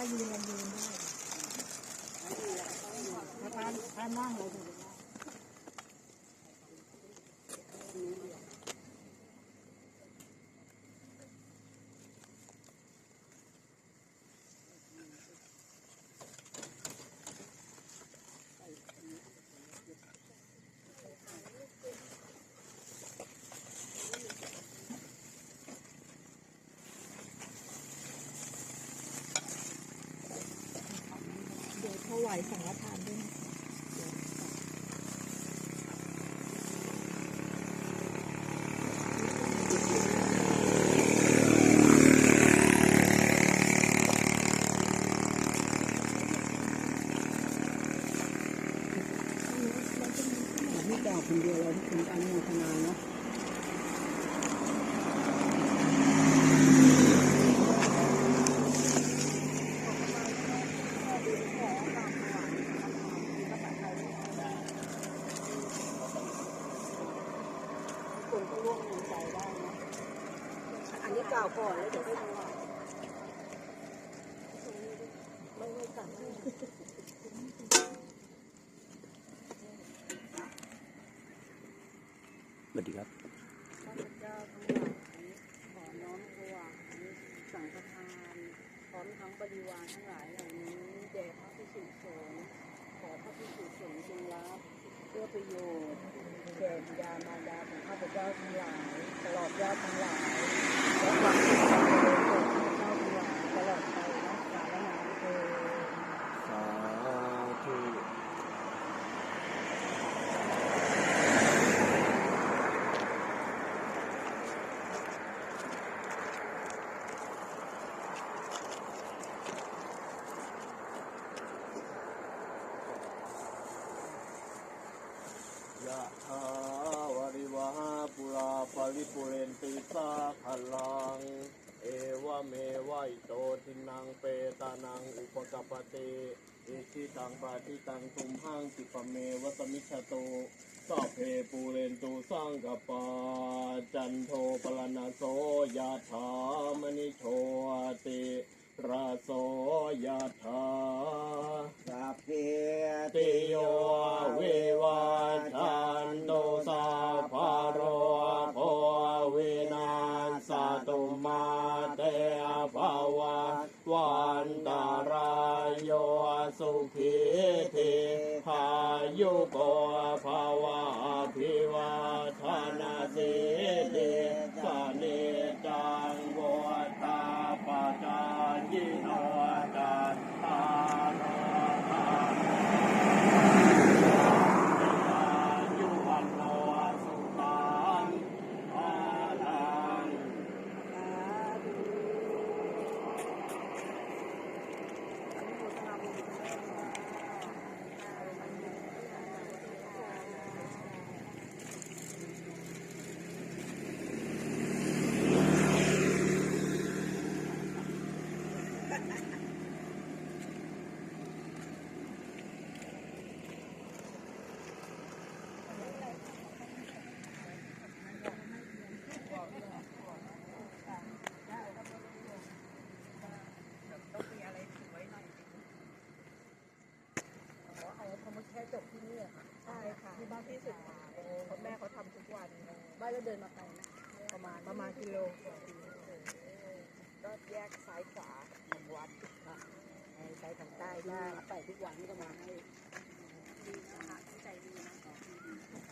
ายืนยืนได้ถ้าถ้านั่งเราจะได้เดี๋ย ถวายสังฆทานด้วยนะคะนี่กล่าวคนเดียวเราที่คุณการโมทนาเนาะ คนก็ร่วมมือใจได้นะ อันนี้กล่าก่อนแล้วเดี๋ยวค่ดูไม่ไม่กล่าวไม่สวัสดีครับข้าพเจ้าทั้งหลายขอน้อมถวายสังฆทานพร้อมทั้งบริวารทั้งหลายเหล่านี้แด่พระพิสุสงฆ์ขอพระพิสุสงฆ์จงรับเพื่อประโยชน์แก่บิดามารดาของข้าพเจ้าทั้งหลายตลอดญาติทั้งหลายและความสุขความเจริญของข้าพเจ้าทั้งหลายตลอดไปนะกาลนานเทอญ สาธุ ยะถาวาริวหาปุราปริปุเรนติสาขลัง เอวเมวะอิโตทินังเปตานังอุปกปติอิทิตังปาทิตังตุมหังติปะเมวสมิชโตสัพเพปูเรนตุสังกปาจันโทปรณโสยะถามณิโชติราโสยะถาสัพเพติโย มาเตภวัตวันตารายโยสุขีธิพายุโกภาวะอภิวาทนาสิเดากที่สุดเพราแม่เขาทำทุกวันบ้านก็เดินมาไกลไหมประมาณประมาณกิโลก็แยกซ้ายขวาหนึ่งวัดค่ะไปทางใต้ได้ไปทุกวันก็มาให้ดีนะคะใจดีนะ